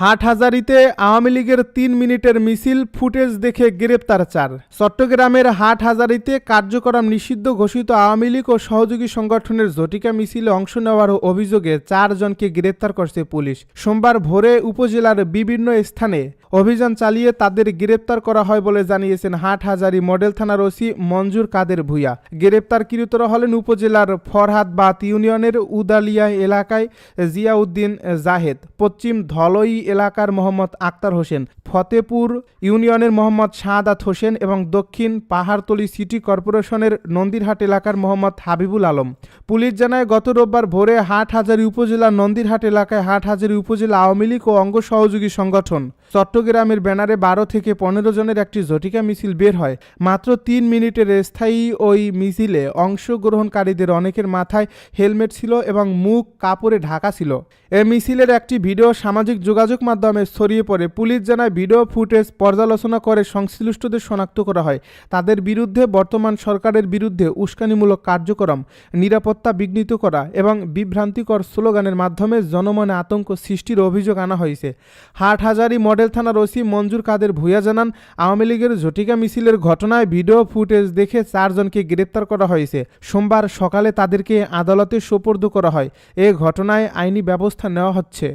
হাটহাজারিতে আওয়ামী লীগের তিন মিনিটের মিছিল, ফুটেজ দেখে গ্রেপ্তার চার। চট্টগ্রামের হাটহাজারিতে কার্যক্রম নিষিদ্ধ ঘোষিত আওয়ামী লীগ ও সহযোগী সংগঠনের জটিকা মিছিলে অংশ নেওয়ার অভিযোগে চারজনকে গ্রেপ্তার করছে পুলিশ। সোমবার ভোরে উপজেলার বিভিন্ন স্থানে অভিযান চালিয়ে তাদের গ্রেপ্তার করা হয় বলে জানিয়েছেন হাটহাজারি মডেল থানার ওসি মঞ্জুর কাদের ভূঁইয়া। গ্রেপ্তারকৃতরা হলেন উপজেলার ফরহাদবাদ ইউনিয়নের উদালিয়া এলাকায় জিয়াউদ্দিন জাহেদ, পশ্চিম ধলই এলাকার মোহাম্মদ আক্তার হোসেন, ফতেপুর ইউনিয়নের মোহাম্মদ শাহাদাত হোসেন এবং দক্ষিণ পাহাড়তলি সিটি কর্পোরেশনের নন্দিরহাট এলাকার মোহাম্মদ হাবিবুল আলম। পুলিশ জানায়, গত রোববার ভোরে হাটহাজারি উপজেলার নন্দিরহাট এলাকায় হাটহাজারি উপজেলা আওয়ামী লীগ ও অঙ্গ সহযোগী সংগঠন চট্টগ্রামের ব্যানারে বারো থেকে পনেরো জনের একটি জটিকা মিছিল বের হয়। মাত্র তিন মিনিটের স্থায়ী ওই মিছিলে অংশগ্রহণকারীদের অনেকের মাথায় হেলমেট ছিল এবং মুখ কাপড়ে ঢাকা ছিল। এ মিছিলের একটি ভিডিও সামাজিক যোগাযোগ মাধ্যমে ছড়িয়ে পড়ে। পুলিশ জানায়, ভিডিও ফুটেজ পর্যালোচনা করে সংশ্লিষ্টদের শনাক্ত করা হয়। তাদের বিরুদ্ধে বর্তমান সরকারের বিরুদ্ধে উস্কানিমূলক কার্যক্রম, নিরাপত্তা বিঘ্নিত করা এবং বিভ্রান্তিকর স্লোগানের মাধ্যমে জনমনে আতঙ্ক সৃষ্টির অভিযোগ আনা হয়েছে। হাট হাটহাজারি মডেল থানার ওসি মঞ্জুর কাদের ভূয়া জানান, আওয়ামী লীগের ঝটিকা মিছিলের ঘটনায় ভিডিও ফুটেজ দেখে চারজনকে গ্রেপ্তার করা হয়েছে। সোমবার সকালে তাদেরকে আদালতে সোপর্দ করা হয়। এ ঘটনায় আইনি ব্যবস্থা নেওয়া হচ্ছে।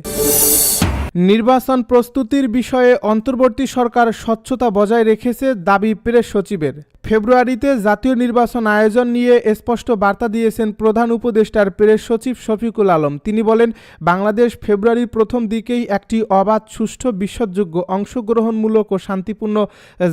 নির্বাচন প্রস্তুতির বিষয়ে অন্তর্বর্তী সরকার স্বচ্ছতা বজায় রেখেছে দাবি প্রেস সচিবের। ফেব্রুয়ারিতে জাতীয় নির্বাচন আয়োজন নিয়ে স্পষ্ট বার্তা দিয়েছেন প্রধান উপদেষ্টার প্রেস সচিব শফিকুল আলম। তিনি বলেন, বাংলাদেশ ফেব্রুয়ারির প্রথম দিকেই একটি অবাধ, সুষ্ঠু বিশ্বাসযোগ্য অংশগ্রহণমূলক ও শান্তিপূর্ণ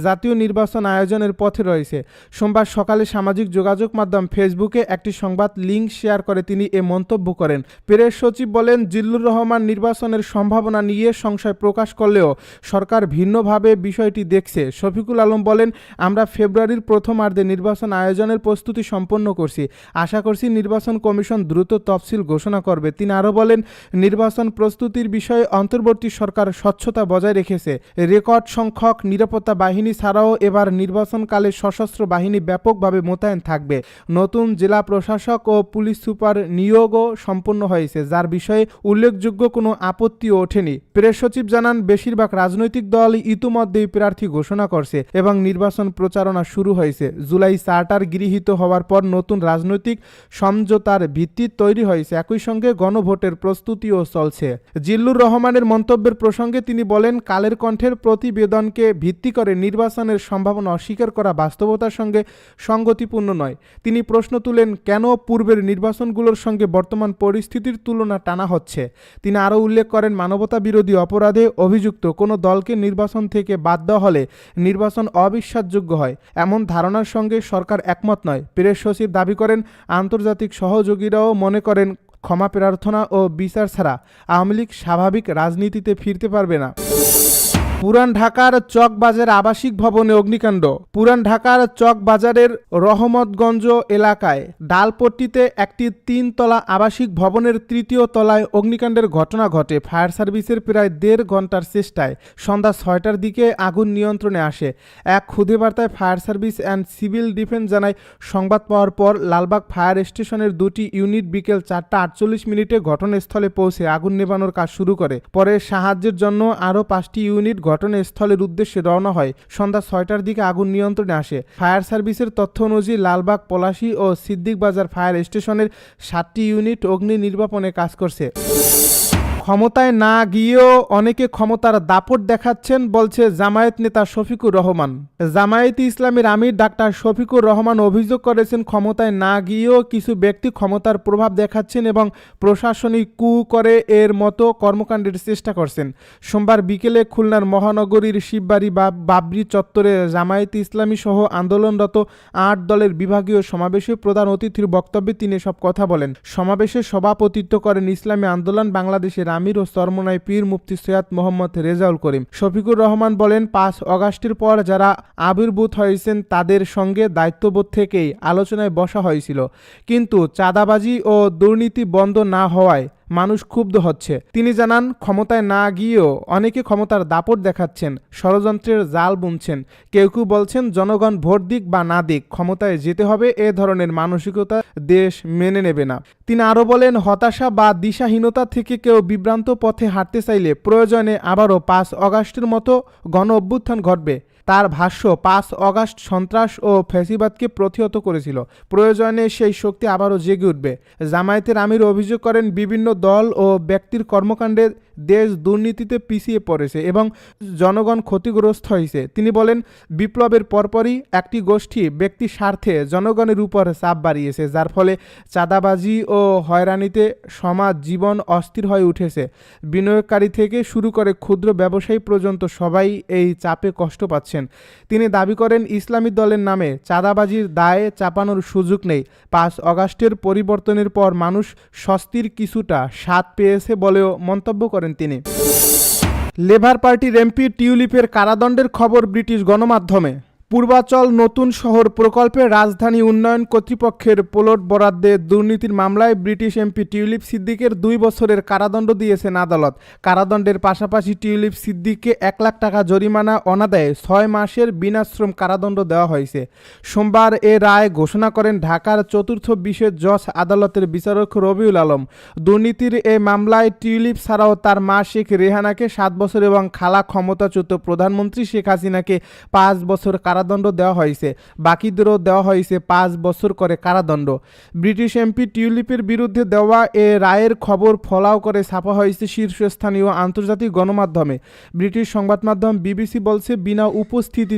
জাতীয় নির্বাচন আয়োজনের পথে রয়েছে। সোমবার সকালে সামাজিক যোগাযোগ মাধ্যম ফেসবুকে একটি সংবাদ লিঙ্ক শেয়ার করে তিনি এ মন্তব্য করেন। প্রেস সচিব বলেন, জিল্লুর রহমান নির্বাচনের সম্ভাবনা নিয়ে সংশয় প্রকাশ করলেও সরকার ভিন্নভাবে বিষয়টি দেখছে। শফিকুল আলম বলেন, আমরা ফেব্রুয়ারির প্রথমার্ধে নির্বাচন আয়োজনের প্রস্তুতি সম্পন্ন করছি। আশা করছি নির্বাচন কমিশন দ্রুত তফসিল ঘোষণা করবে। তিনি আরও বলেন, নির্বাচন প্রস্তুতির বিষয়ে অন্তর্বর্তী সরকার স্বচ্ছতা বজায় রেখেছে। রেকর্ড সংখ্যক নিরাপত্তা বাহিনী ছাড়াও এবার নির্বাচনকালে সশস্ত্র বাহিনী ব্যাপকভাবে মোতায়েন থাকবে। নতুন জেলা প্রশাসক ও পুলিশ সুপার নিয়োগও সম্পন্ন হয়েছে, যার বিষয়ে উল্লেখযোগ্য কোনো আপত্তিও ওঠেনি। প্রেস সচিব জানান, বেশিরভাগ রাজনৈতিক দল ইতিমধ্যেই প্রার্থী ঘোষণা করছে এবং নির্বাচন প্রচারণা শুরু হয়েছে। জুলাই চার্টার গৃহীত হওয়ার পর নতুন রাজনৈতিক সমঝোতার ভিত্তি তৈরি হয়েছে। একই সঙ্গে গণভোটের প্রস্তুতিও চলছে। জিল্লুর রহমানের মন্তব্যের প্রসঙ্গে তিনি বলেন, কালের কণ্ঠের প্রতিবেদনকে ভিত্তি করে নির্বাচনের সম্ভাবনা অস্বীকার করা বাস্তবতার সঙ্গে সঙ্গতিপূর্ণ নয়। তিনি প্রশ্ন তুলেন, কেন পূর্বের নির্বাচনগুলোর সঙ্গে বর্তমান পরিস্থিতির তুলনা টানা হচ্ছে? তিনি আরও উল্লেখ করেন মানবতা বিরোধী অপরাধে অভিযুক্ত কোনো দলকে নির্বাচন থেকে বাদ দেওয়া হলে নির্বাচন অবিশ্বাসযোগ্য হয়। এমন ধারণার সঙ্গে সরকার একমত নয়। প্রেস সচিব দাবি করেন, আন্তর্জাতিক সহযোগীরাও মনে করেন, ক্ষমা প্রার্থনা ও বিচার ছাড়া আওয়ামী লীগ স্বাভাবিক রাজনীতিতে ফিরতে পারবে না। পুরান ঢাকার চকবাজার আবাসিক ভবনে অগ্নিকাণ্ড। পুরান ঢাকার চকবাজারের রহমতগঞ্জ এলাকায় ডালপট্টিতে একটি তিনতলা আবাসিক ভবনের তৃতীয় তলায় অগ্নিকাণ্ডের ঘটনা ঘটে। ফায়ার সার্ভিসের প্রায় দেড় ঘণ্টার চেষ্টায় সন্ধ্যা ছয়টার দিকে আগুন নিয়ন্ত্রণে আসে। এক খুদে বার্তায় fire service and civil defence জানায়, সংবাদ পাওয়ার পর লালবাগ ফায়ার স্টেশনের দুটি ইউনিট বিকেল চারটা আটচল্লিশ মিনিটে ঘটনাস্থলে পৌঁছে আগুন নেভানোর কাজ শুরু করে। পরে সাহায্যের জন্য আরও পাঁচটি ইউনিট ঘটনাস্থলের উদ্দেশ্যে রওনা হয়। সন্ধ্যা ছয়টার দিকে আগুন নিয়ন্ত্রণে আসে। ফায়ার সার্ভিসের তথ্য অনুযায়ী লালবাগ, পলাশী ও সিদ্দিক বাজার ফায়ার স্টেশনের সাতটি ইউনিট অগ্নি নির্বাপনে কাজ করছে। ক্ষমতায় না গিয়েও অনেকে ক্ষমতার দাপট দেখাচ্ছেন, বলছে জামায়াত নেতা শফিকুর রহমান। জামায়াতে ইসলামের আমির ডাক্তার শফিকুর রহমান অভিযোগ করেছেন, ক্ষমতায় না গিয়েও কিছু ব্যক্তি ক্ষমতার প্রভাব দেখাচ্ছেন এবং প্রশাসনিক কু করে এর মতো কর্মকাণ্ডের চেষ্টা করছেন। সোমবার বিকেলে খুলনার মহানগরীর শিববাড়ি বা বাবরি চত্বরে জামায়াতে ইসলামী সহ আন্দোলনরত আট দলের বিভাগীয় সমাবেশে প্রধান অতিথির বক্তব্যে তিনি সব কথা বলেন। সমাবেশে সভাপতিত্ব করেন ইসলামী আন্দোলন বাংলাদেশের আমির ও সরমনাই পীর মুফতি সৈয়াদ মোহাম্মদ রেজাউল করিম। শফিকুর রহমান বলেন, পাঁচ অগাস্টের পর যারা আবির্ভূত হয়েছেন, তাদের সঙ্গে দায়িত্ববোধ থেকেই আলোচনায় বসা হয়েছিল। কিন্তু চাঁদাবাজি ও দুর্নীতি বন্ধ না হওয়ায় মানুষ ক্ষুব্ধ হচ্ছে। তিনি জানান, ক্ষমতায় না গিয়েও অনেকে ক্ষমতার দাপট দেখাচ্ছেন, ষড়যন্ত্রের জাল বুনছেন। কেউ কেউ বলছেন, জনগণ ভোট দিক বা না দিক, ক্ষমতায় যেতে হবে, এ ধরনের মানসিকতা দেশ মেনে নেবে না। তিনি আরও বলেন, হতাশা বা দিশাহীনতা থেকে কেউ বিভ্রান্ত পথে হাঁটতে চাইলে প্রয়োজনে আবারও পাঁচ অগাস্টের মতো গণ অভ্যুত্থান ঘটবে। তার ভাষ্য, পাঁচ অগাস্ট সন্ত্রাস ও ফ্যাসিবাদকে প্রতিহত করেছিল। প্রয়োজনে সেই শক্তি আবারও জেগে উঠবে। জামায়াতের আমির অভিযোগ করেন, বিভিন্ন দল ও ব্যক্তির কর্মকাণ্ডে দেশ দুর্নীতিতে পিছিয়ে পড়েছে এবং জনগণ ক্ষতিগ্রস্ত হয়েছে। তিনি বলেন, বিপ্লবের পরপরই একটি গোষ্ঠী ব্যক্তি স্বার্থে জনগণের উপর চাপ বাড়িয়েছে, যার ফলে চাঁদাবাজি ও হয়রানিতে সমাজ জীবন অস্থির হয়ে উঠেছে। বিনিয়োগকারী থেকে শুরু করে ক্ষুদ্র ব্যবসায়ী পর্যন্ত সবাই এই চাপে কষ্ট পাচ্ছেন। তিনি দাবি করেন, ইসলামী দলের নামে চাঁদাবাজির দায়ে চাপানোর সুযোগ নেই। পাঁচ অগাস্টের পরিবর্তনের পর মানুষ স্বস্তির কিছুটা স্বাদ পেয়েছে বলেও মন্তব্য করেন তিনি। লেবার পার্টির এমপি টিউলিপের কারাদণ্ডের খবর ব্রিটিশ গণমাধ্যমে। পূর্বাচল নতুন শহর প্রকল্পে রাজধানী উন্নয়ন কর্তৃপক্ষের প্লট বরাদ্দে দুর্নীতির মামলায় ব্রিটিশ এমপি টিউলিপ সিদ্দিকের দুই বছরের কারাদণ্ড দিয়েছেন আদালত। কারাদণ্ডের পাশাপাশি টিউলিপ সিদ্দিককে এক লাখ টাকা জরিমানা অনাদায়ে ছয় মাসের বিনাশ্রম কারাদণ্ড দেওয়া হয়েছে। সোমবার এ রায় ঘোষণা করেন ঢাকার চতুর্থ বিশেষ জজ আদালতের বিচারক রবিউল আলম। দুর্নীতির এ মামলায় টিউলিপ ছাড়াও তার মা শেখ রেহানাকে সাত বছর এবং খালা ক্ষমতাচ্যুত প্রধানমন্ত্রী শেখ হাসিনাকে পাঁচ বছর কারাদণ্ড দেওয়া হয়েছে। বাকিদেরও দেওয়া হয়েছে পাঁচ বছর করে কারাদণ্ড। ব্রিটিশ এমপি টিউলিপের বিরুদ্ধে দেওয়া এ রায়ের খবর ফলাও করে ছাপা হয়েছে শীর্ষস্থানীয় আন্তর্জাতিক গণমাধ্যমে। ব্রিটিশ সংবাদ মাধ্যম বিবিসি বলছে, বিনা উপস্থিতি